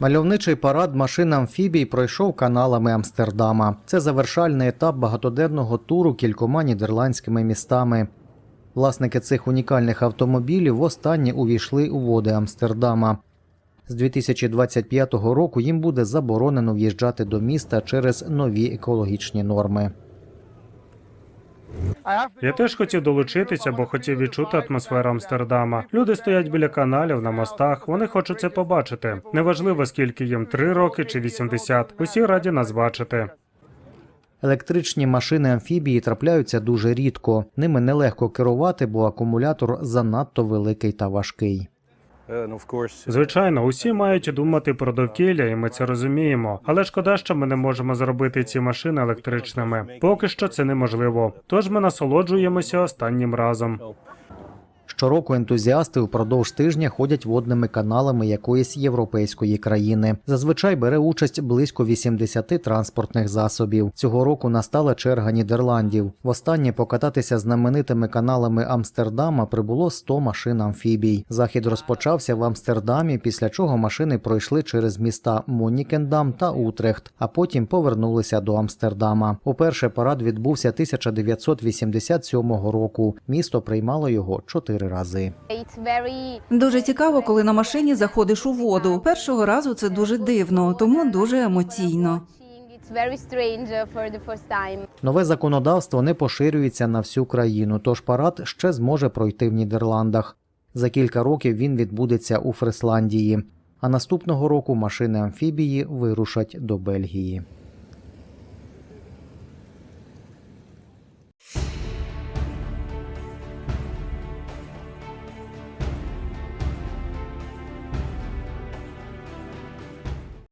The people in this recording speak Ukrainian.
Мальовничий парад машин амфібій пройшов каналами Амстердама. Це завершальний етап багатоденного туру кількома нідерландськими містами. Власники цих унікальних автомобілів востаннє увійшли у води Амстердама. З 2025 року їм буде заборонено в'їжджати до міста через нові екологічні норми. Я теж хотів долучитися, бо хотів відчути атмосферу Амстердама. Люди стоять біля каналів на мостах. Вони хочуть це побачити. Неважливо, скільки їм три роки чи 80. Усі раді нас бачити. Електричні машини амфібії трапляються дуже рідко. Ними нелегко керувати, бо акумулятор занадто великий та важкий. Звичайно, усі мають думати про довкілля, і ми це розуміємо. Але шкода, що ми не можемо зробити ці машини електричними. Поки що це неможливо. Тож ми насолоджуємося останнім разом. Щороку ентузіасти впродовж тижня ходять водними каналами якоїсь європейської країни. Зазвичай бере участь близько 80 транспортних засобів. Цього року настала черга Нідерландів. Востаннє покататися знаменитими каналами Амстердама прибуло 100 машин амфібій. Захід розпочався в Амстердамі, після чого машини пройшли через міста Монікендам та Утрехт, а потім повернулися до Амстердама. Уперше парад відбувся 1987 року. Місто приймало його чотири рази. Дуже цікаво, коли на машині заходиш у воду. Першого разу це дуже дивно, тому дуже емоційно. Нове законодавство не поширюється на всю країну, тож парад ще зможе пройти в Нідерландах. За кілька років він відбудеться у Фрисландії, а наступного року машини амфібії вирушать до Бельгії.